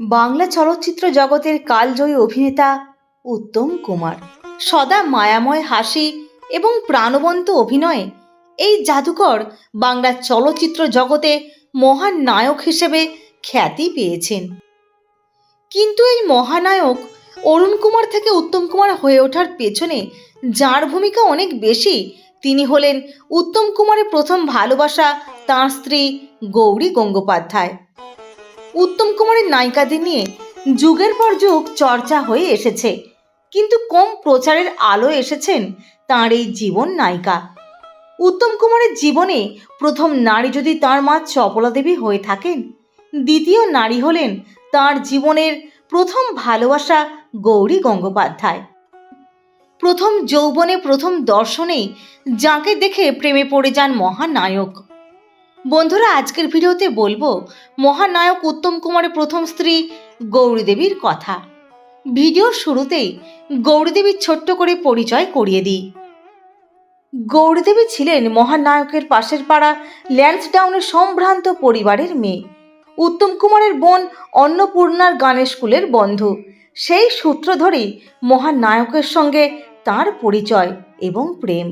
বাংলা চলচ্চিত্র জগতের কালজয়ী অভিনেতা উত্তম কুমার। সদা মায়াময় হাসি এবং প্রাণবন্ত অভিনয়ে এই জাদুকর বাংলা চলচ্চিত্র জগতে মহান নায়ক হিসেবে খ্যাতি পেয়েছেন। কিন্তু এই মহানায়ক অরুণ কুমার থেকে উত্তম কুমার হয়ে ওঠার পেছনে যার ভূমিকা অনেক বেশি, তিনি হলেন উত্তম কুমারের প্রথম ভালোবাসা তাঁর স্ত্রী গৌরী গঙ্গোপাধ্যায়। উত্তম কুমারের নায়িকাদের নিয়ে যুগের পর যুগ চর্চা হয়ে এসেছে। কিন্তু কম প্রচারের আলো এসেছেন তাঁর এই জীবন নায়িকা। উত্তম কুমারের জীবনে প্রথম নারী যদি তার মা চপলা দেবী হয়ে থাকেন, দ্বিতীয় নারী হলেন তার জীবনের প্রথম ভালোবাসা গৌরী গঙ্গোপাধ্যায়। প্রথম যৌবনে, প্রথম দর্শনেই যাকে দেখে প্রেমে পড়ে যান মহানায়ক। বন্ধুরা, আজকের ভিডিওতে বলব, মহানায়ক উত্তম কুমারের প্রথম স্ত্রী গৌরী দেবীর কথা। ভিডিওর শুরুতেই গৌরী দেবীর ছোট্ট করে পরিচয় করিয়ে দিই। গৌরী দেবী ছিলেন মহানায়কের পাশের পাড়া ল্যান্সডাউনের সম্ভ্রান্ত পরিবারের মেয়ে। উত্তম কুমারের বোন অন্নপূর্ণার গানের স্কুলের বন্ধু। সেই সূত্র ধরেই মহানায়কের সঙ্গে তার পরিচয় এবং প্রেম।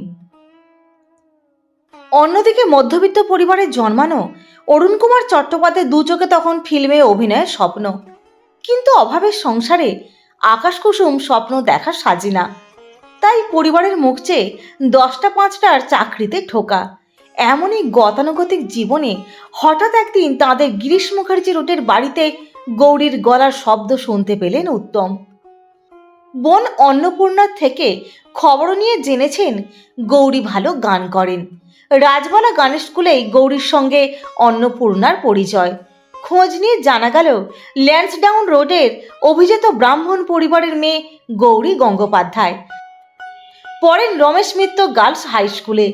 অন্যদিকে মধ্যবিত্ত পরিবারে জন্মানো অরুণ কুমার চট্টোপাধ্যায় দু চোখে তখন ফিল্মে অভিনয়ের স্বপ্ন। কিন্তু অভাবের সংসারে আকাশ কুসুম স্বপ্ন দেখা সাজি না তাই পরিবারের মুখ চেয়ে দশটা পাঁচটার চাকরিতে ঠোকা। এমনই গতানুগতিক জীবনে হঠাৎ একদিন তাদের গিরিশ মুখার্জি রোডের বাড়িতে গৌরীর গলার শব্দ শুনতে পেলেন উত্তম। বোন অন্নপূর্ণার থেকে খবর নিয়ে জেনেছেন গৌরী ভালো গান করেন। রাজবালা গানের স্কুলেই গৌরীর সঙ্গে অন্নপূর্ণার পরিচয়। খোঁজ নিয়ে জানা গেল, ল্যান্সডাউন রোডের অভিজাত ব্রাহ্মণ পরিবারের মেয়ে গৌরী গঙ্গোপাধ্যায়। পড়েন রমেশ মিত্র গার্লস হাই স্কুলে।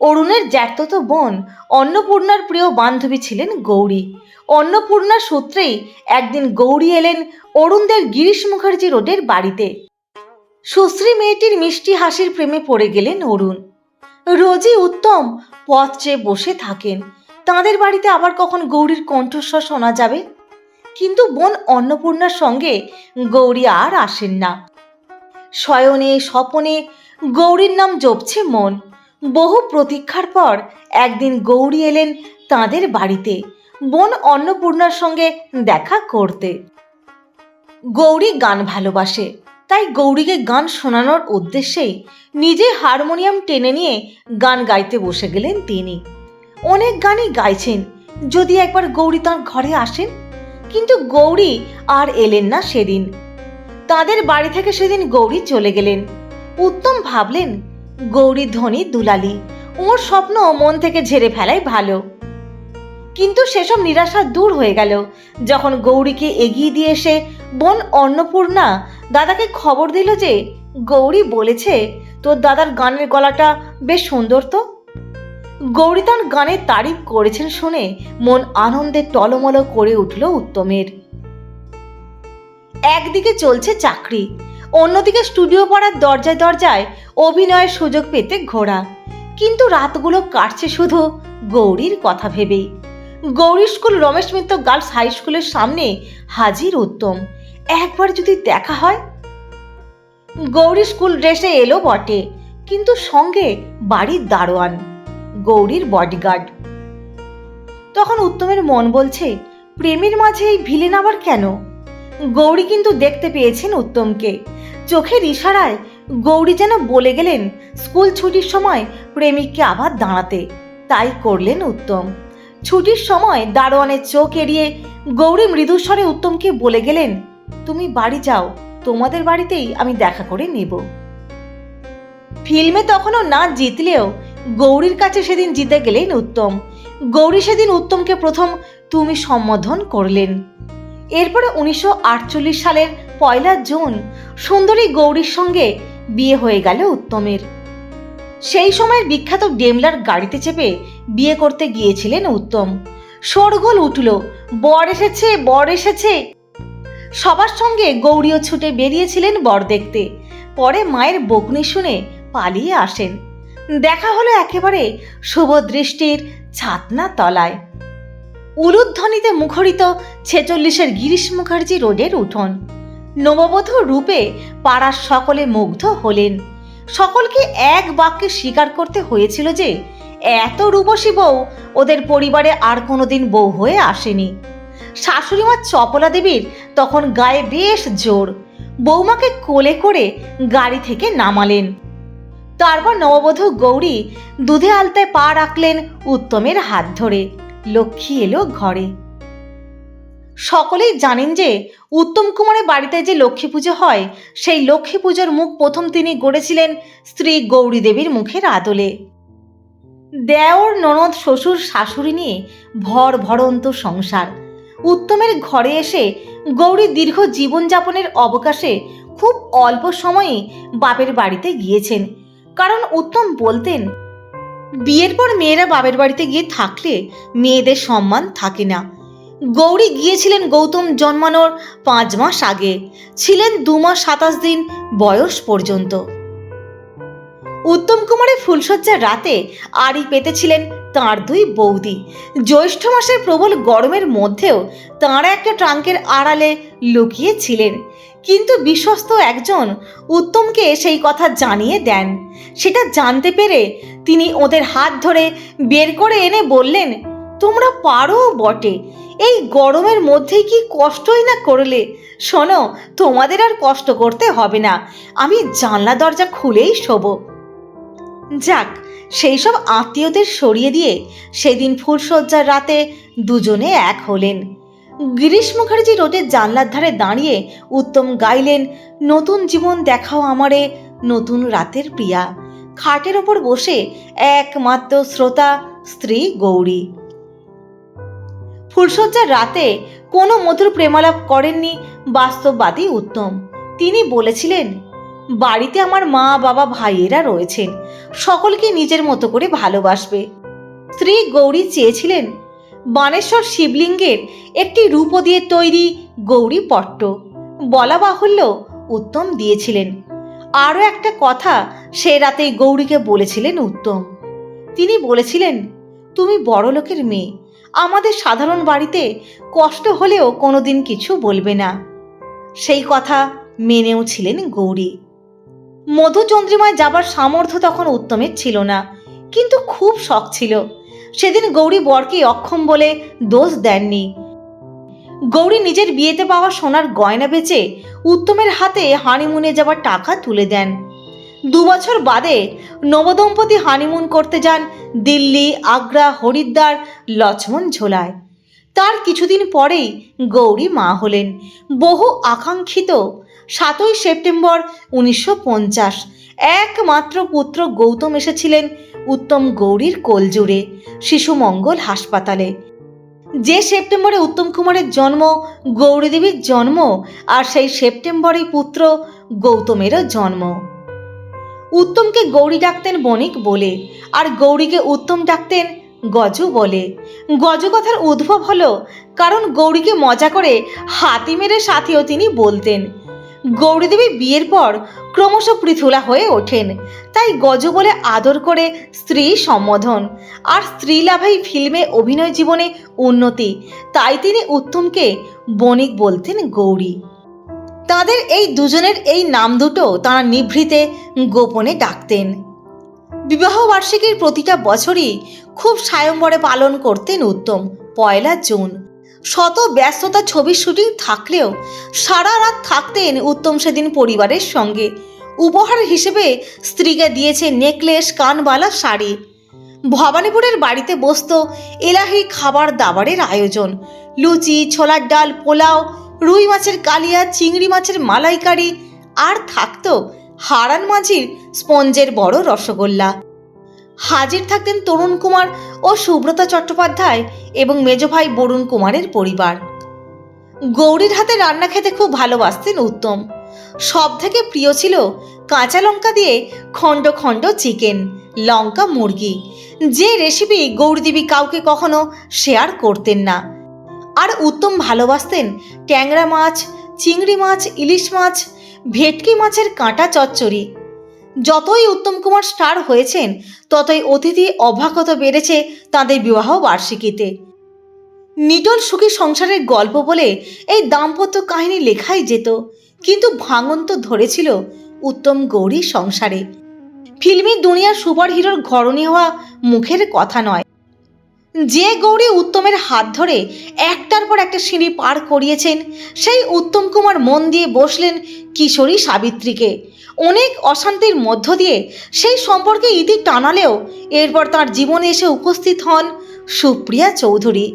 অরুণের জ্যাঠত বোন অন্নপূর্ণার প্রিয় বান্ধবী ছিলেন গৌরী। অন্নপূর্ণার সূত্রেই একদিন গৌরী এলেন অরুণদের গিরিশ মুখার্জি রোডের বাড়িতে। সুশ্রী মেয়েটির মিষ্টি হাসির প্রেমে পড়ে গেলেন অরুণ। রোজই উত্তম পথ চেয়ে বসে থাকেন। তাঁদের বাড়িতে আবার কখন গৌরীর কণ্ঠস্বর শোনা যাবে? কিন্তু বোন অন্নপূর্ণার সঙ্গে গৌরী আর আসেন না। শয়নে স্বপনে গৌরীর নাম জপছে মন। বহু প্রতীক্ষার পর একদিন গৌরী এলেন তাঁদের বাড়িতে। বোন অন্নপূর্ণার সঙ্গে দেখা করতে। গৌরী গান ভালোবাসে। তাই গৌরীকে গান শোনানোর উদ্দেশ্যেই নিজে হারমোনিয়াম টেনে নিয়ে গান গাইতে বসে গেলেন তিনি। অনেক গানই গাইছেন, যদি একবার গৌরী তাঁর ঘরে আসেন। কিন্তু গৌরী আর এলেন না সেদিন। তাদের বাড়ি থেকে সেদিন গৌরী চলে গেলেন। উত্তম ভাবলেন গৌরী ধনী দুলালি, ওর স্বপ্ন মন থেকে ঝেড়ে ফেলাই ভালো। কিন্তু সেসব নিরাশা দূর হয়ে গেল। যখন গৌরীকে এগিয়ে দিয়ে এসে বোন অন্নপূর্ণা দাদাকে খবর দিল যে গৌরী বলেছে, তোর দাদার গানের গলাটা বেশ সুন্দর তো? গৌরী তার গানের তারিফ করেছেন শুনে মন আনন্দে টলমল করে উঠল উত্তমের। একদিকে চলছে চাকরি, অন্যদিকে স্টুডিও পড়ার দরজায় দরজায় অভিনয়ের সুযোগ পেতে ঘোরা। কিন্তু রাতগুলো কাটছে শুধু গৌরীর কথা ভেবেই। Gauri school Ramesh Mitra girls high স্কুলের সামনে হাজির উত্তম। একবার যদি দেখা হয়? গৌরী স্কুল ড্রেসে এলো বটে, কিন্তু সঙ্গে বাড়ির দারোয়ান, গৌরীর বডিগার্ড তখন উত্তমের মন বলছে, প্রেমের মাঝে এই ভিলেন আবার কেন? গৌরী কিন্তু দেখতে পেয়েছেন উত্তমকে। চোখের ইশারায় গৌরী যেন বলে গেলেন, স্কুল ছুটির সময় প্রেমিককে আবার দাঁড়াতে। তাই করলেন উত্তম। ছুটির সময় দারোয়ানের চোখ এড়িয়ে গৌরী মৃদুস্বরে উত্তমকে বলে গেলেন, তুমি বাড়ি যাও, তোমাদের বাড়িতেই আমি দেখা করে নেব। ফিল্মে তখনও না জিতলেও গৌরীর কাছে সেদিন জিতে গেলেন উত্তম। গৌরী সেদিন উত্তমকে প্রথম, তুমি সম্বোধন করলেন। এরপরে উনিশশো আটচল্লিশ সালের পয়লা জুন সুন্দরী গৌরীর সঙ্গে বিয়ে হয়ে গেল উত্তমের। সেই সময়ের বিখ্যাত ডেমলার গাড়িতে চেপে বিয়ে করতে গিয়েছিলেন উত্তম। শোরগোল উঠল, বর এসেছে বর এসেছে। সবার সঙ্গে গৌরীও ছুটে বেরিয়েছিলেন বর দেখতে। পরে মায়ের বকুনি শুনে পালিয়ে আসেন। দেখা হলো একেবারে শুভ দৃষ্টির ছাতনা তলায়। উলুধ্বনিতে মুখরিত ছেচল্লিশের গিরিশ মুখার্জি রোডের উঠোন। নববধূ রূপে পাড়ার সকলে মুগ্ধ হলেন। সকলকে এক বাক্যে স্বীকার করতে হয়েছিল যে, এত রূপসী বউ ওদের পরিবারে আর কোনোদিন বউ হয়ে আসেনি। শাশুড়িমা চপলা দেবীর তখন গায়ে বেশ জোর। বৌমাকে কোলে করে গাড়ি থেকে নামালেন। তারপর নববধূ গৌরী দুধে আলতায় পা রাখলেন উত্তমের হাত ধরে। লক্ষ্মী এলো ঘরে। সকলেই জানেন যে উত্তম কুমারের বাড়িতে যে লক্ষ্মী পুজো হয়, সেই লক্ষ্মী পুজোর মুখ প্রথম তিনি গড়েছিলেন স্ত্রী গৌরী দেবীর মুখের আদলে। দেওর ননদ শ্বশুর শাশুড়ি নিয়ে ভর ভরন্ত সংসার। উত্তমের ঘরে এসে গৌরী দীর্ঘ জীবনযাপনের অবকাশে খুব অল্প সময়ে বাপের বাড়িতে গিয়েছেন। কারণ উত্তম বলতেন, বিয়ের পর মেয়েরা বাপের বাড়িতে গিয়ে থাকলে মেয়েদের সম্মান থাকে না। গৌরী গিয়েছিলেন গৌতম জন্মানোর পাঁচ মাস আগে। ছিলেন দু মাস সাতাশ দিন বয়স পর্যন্ত। উত্তম কুমারের ফুলশয্যার রাতে আড়ি পেতেছিলেন তাঁর দুই বৌদি। জ্যৈষ্ঠ মাসের প্রবল গরমের মধ্যেও তাঁরা একটা ট্রাঙ্কের আড়ালে লুকিয়ে ছিলেন কিন্তু বিশ্বস্ত একজন উত্তমকে সেই কথা জানিয়ে দেন। সেটা জানতে পেরে তিনি ওদের হাত ধরে বের করে এনে বললেন, তোমরা পারো বটে। এই গরমের মধ্যেই কি কষ্টই না করলে? শোনো, তোমাদের আর কষ্ট করতে হবে না। আমি জানলা দরজা খুলেই শোবো। যাক, সেই সব আত্মীয়দের সরিয়ে দিয়ে সেদিন ফুলশয্যার রাতে দুজনে এক হলেন। গিরিশ মুখার্জি রোডের জানলার ধারে দাঁড়িয়ে উত্তম গাইলেন, নতুন জীবন দেখাও আমারে, নতুন রাতের প্রিয়া। খাটের ওপর বসে একমাত্র শ্রোতা স্ত্রী গৌরী। ফুলশয্যার রাতে কোনো মধুর প্রেমালাপ করেননি বাস্তববাদী উত্তম। তিনি বলেছিলেন, বাড়িতে আমার মা, বাবা, ভাইয়েরা রয়েছেন। সকলকে নিজের মতো করে ভালোবাসবে। স্ত্রী গৌরী চেয়েছিলেন, বানেশ্বর শিবলিঙ্গের একটি রূপ দিয়ে তৈরি গৌরী পট্ট। বলা বাহুল্য উত্তম দিয়েছিলেন। আরও একটা কথা সে রাতেই গৌরীকে বলেছিলেন উত্তম। তিনি বলেছিলেন, তুমি বড় লোকের মেয়ে আমাদের সাধারণ বাড়িতে কষ্ট হলেও কোনোদিন কিছু বলবে না। সেই কথা মেনেও ছিলেন গৌরী। মধুচন্দ্রিমায় যাবার সামর্থ্য তখন উত্তমের ছিল না, কিন্তু খুব শখ ছিল। সেদিন গৌরী বরকে অক্ষম বলে দোষ দেননি। গৌরী নিজের বিয়েতে পাওয়া সোনার গয়না বেচে উত্তমের হাতে হানিমুনে যাবার টাকা তুলে দেন। দু বছর বাদে নবদম্পতি হানিমুন করতে যান দিল্লি, আগ্রা, হরিদ্বার লক্ষ্মণ ঝোলায়। তার কিছুদিন পরেই গৌরী মা হলেন। বহু আকাঙ্ক্ষিত সাতই সেপ্টেম্বর উনিশশো পঞ্চাশ, একমাত্র পুত্র গৌতম এসেছিলেন উত্তম গৌরীর কোলজুড়ে, শিশুমঙ্গল হাসপাতালে। যে সেপ্টেম্বরে উত্তম কুমারের জন্ম, গৌরীদেবীর জন্ম, আর সেই সেপ্টেম্বরেই পুত্র গৌতমেরও জন্ম। উত্তমকে গৌরী ডাকতেন বণিক বলে, আর গৌরীকে উত্তম ডাকতেন গজ বলে। গজু কথার উদ্ভব হলো, কারণ গৌরীকে মজা করে হাতি মেরে সাথেও তিনি বলতেন। গৌরীদেবী বিয়ের পর ক্রমশ পৃথুলা হয়ে ওঠেন, তাই গজ বলে আদর করে স্ত্রী সম্বোধন, আর স্ত্রী লাভাই ফিল্মে অভিনয় জীবনে উন্নতি, তাই তিনি উত্তমকে বণিক বলতেন গৌরী। তাদের এই দুজনের এই নাম দুটো তাঁরা নিভৃতে গোপনে ডাকতেন। বিবাহ বার্ষিকীর প্রতিটা বছরই খুব সায়ম্বরে পালন করতেন উত্তম, পয়লা জুন। শত ব্যস্ততা ছবির শুটিং থাকলেও সারা রাত থাকতেন উত্তম সেদিন পরিবারের সঙ্গে। উপহার হিসেবে স্ত্রীকে দিয়েছে নেকলেস, কানবালা, শাড়ি। ভবানীপুরের বাড়িতে বসত এলাহি খাবার দাবারের আয়োজন। লুচি, ছোলার ডাল, পোলাও রুই মাছের কালিয়া, চিংড়ি মাছের মালাইকারি, আর থাকতো হারান মাঝির স্পঞ্জের বড় রসগোল্লা। হাজির থাকতেন তরুণ কুমার ও সুব্রতা চট্টোপাধ্যায় এবং মেজ ভাই বরুণ কুমারের পরিবার। গৌরীর হাতে রান্না খেতে খুব ভালোবাসতেন উত্তম। সব থেকে প্রিয় ছিল কাঁচা লঙ্কা দিয়ে খণ্ড খণ্ড চিকেন, লঙ্কা মুরগি। যে রেসিপি গৌরীদেবী কাউকে কখনো শেয়ার করতেন না। আর উত্তম ভালোবাসতেন ট্যাংরা মাছ, চিংড়ি মাছ, ইলিশ মাছ, ভেটকি মাছের কাঁটা চচ্চড়ি। যতই উত্তম কুমার স্টার হয়েছেন, ততই অতিথি অভ্যাগত বেড়েছে তাদের বিবাহ বার্ষিকীতে। নিটল সুখী সংসারের গল্প বলে এই দাম্পত্য কাহিনী লেখাই যেত, কিন্তু ভাঙন তো ধরেছিল উত্তম গৌরী সংসারে। ফিল্মি দুনিয়ার সুপার হিরোর ঘরণী হওয়া মুখের কথা নয়। যে গৌরী উত্তমের হাত ধরে একটার পর একটা সিঁড়ি পার করিয়েছেন, সেই উত্তম কুমার মন দিয়ে বসলেন কিশোরী সাবিত্রীকে। অনেক অশান্তির মধ্য দিয়ে সেই সম্পর্কে ইতি টানালেও এরপর তার জীবনে এসে উপস্থিত হন সুপ্রিয়া চৌধুরী।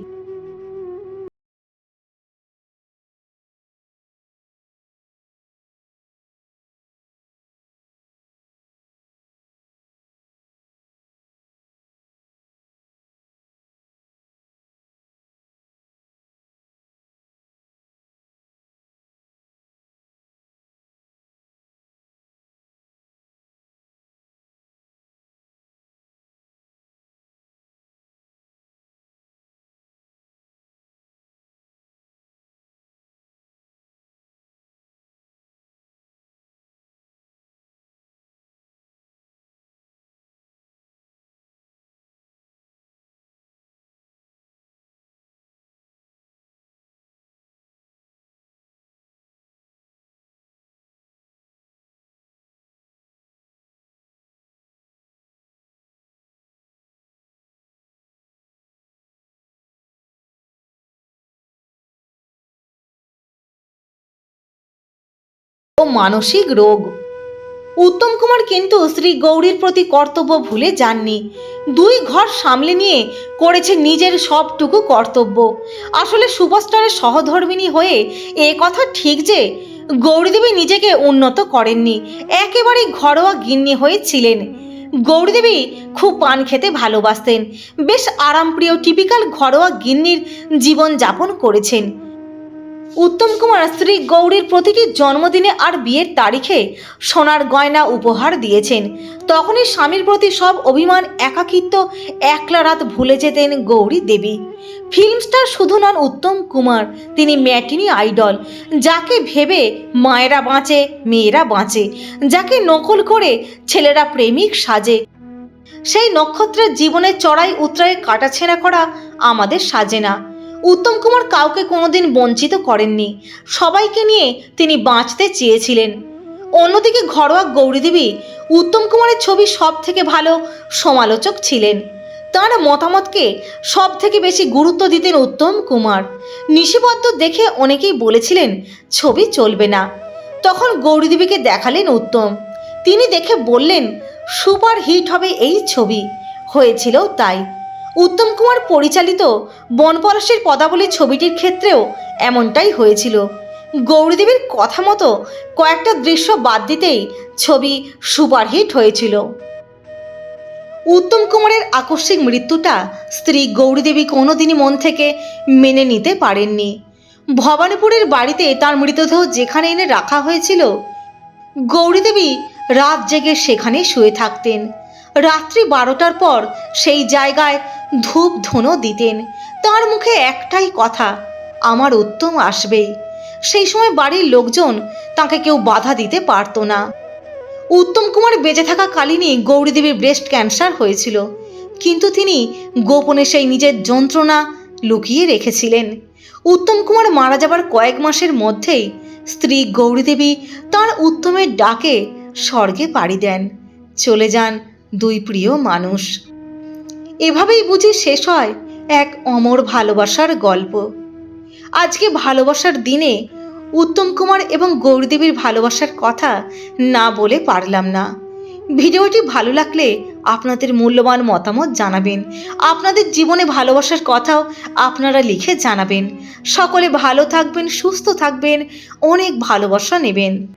ও মানসিক রোগ। উত্তম কুমার কিন্তু শ্রী গৌরীর প্রতি কর্তব্য ভুলে যাননি। দুই ঘর সামলে নিয়ে করেছে নিজের সবটুকু কর্তব্য। আসলে সুপারস্টারের সহধর্মিণী হয়ে এ কথা ঠিক যে গৌরীদেবী নিজেকে উন্নত করেননি একেবারেই ঘরোয়া গিন্নি হয়েছিলেন গৌরীদেবী খুব পান খেতে ভালোবাসতেন, বেশ আরামপ্রিয় টিপিক্যাল ঘরোয়া গিন্নির জীবনযাপন করেছেন। উত্তম কুমার স্ত্রী গৌরীর প্রতিটি জন্মদিনে আর বিয়ের তারিখে সোনার গয়না উপহার দিয়েছেন। তখনই স্বামীর প্রতি সব অভিমান, একাকিত্ব একলা রাত ভুলে যেতেন গৌরী দেবী। ফিল্ম স্টার শুধু নন উত্তম কুমার, তিনি ম্যাটিনি আইডল, যাকে ভেবে মায়েরা বাঁচে, মেয়েরা বাঁচে, যাকে নকল করে ছেলেরা প্রেমিক সাজে। সেই নক্ষত্রের জীবনের চড়াই উতরায় কাটাছেঁড়া করা আমাদের সাজে না। উত্তম কুমার কাউকে কোনোদিন বঞ্চিত করেননি। সবাইকে নিয়ে তিনি বাঁচতে চেয়েছিলেন। অন্যদিকে ঘরোয়া গৌরীদেবী উত্তম কুমারের ছবি সব থেকে ভালো সমালোচক ছিলেন। তার মতামতকে সব থেকে বেশি গুরুত্ব দিতেন উত্তম কুমার। নিশিবদ্ধ দেখে অনেকেই বলেছিলেন, ছবি চলবে না। তখন গৌরীদেবীকে দেখালেন উত্তম। তিনি দেখে বললেন সুপার হিট হবে এই ছবি। হয়েছিল তাই। উত্তম কুমার পরিচালিত বনপলাশের পদাবলী ছবিটির ক্ষেত্রেও এমনটাই হয়েছিল। গৌরীদেবীর কথা মতো কয়েকটা দৃশ্য বাদ দিতেই ছবি সুপারহিট হয়েছিল। উত্তম কুমারের আকস্মিক মৃত্যুটা স্ত্রী গৌরীদেবী কোনোদিনই মন থেকে মেনে নিতে পারেননি। ভবানীপুরের বাড়িতে তার মৃতদেহ যেখানে এনে রাখা হয়েছিল, গৌরীদেবী রাত জেগে সেখানে শুয়ে থাকতেন। রাত্রি বারোটার পর সেই জায়গায় ধূপ ধুনো দিতেন। তার মুখে একটাই কথা, আমার উত্তম আসবেই। সেই সময় বাড়ির লোকজন তাকে কেউ বাধা দিতে পারতো না। উত্তম কুমার বেঁচে থাকা কালীনই গৌরীদেবীর ব্রেস্ট ক্যান্সার হয়েছিল। কিন্তু তিনি গোপনে সেই নিজের যন্ত্রণা লুকিয়ে রেখেছিলেন। উত্তম কুমার মারা যাবার কয়েক মাসের মধ্যেই স্ত্রী গৌরীদেবী তার উত্তমের ডাকে স্বর্গে পাড়ি দেন। চলে যান দুই প্রিয় মানুষ। এভাবেই বুঝি শেষ হয় এক অমর ভালোবাসার গল্প। আজকে ভালোবাসার দিনে উত্তম কুমার এবং গৌরীদেবীর ভালোবাসার কথা না বলে পারলাম না। ভিডিওটি ভালো লাগলে আপনাদের মূল্যবান মতামত জানাবেন। আপনাদের জীবনে ভালোবাসার কথাও আপনারা লিখে জানাবেন। সকলে ভালো থাকবেন, সুস্থ থাকবেন, অনেক ভালোবাসা নেবেন।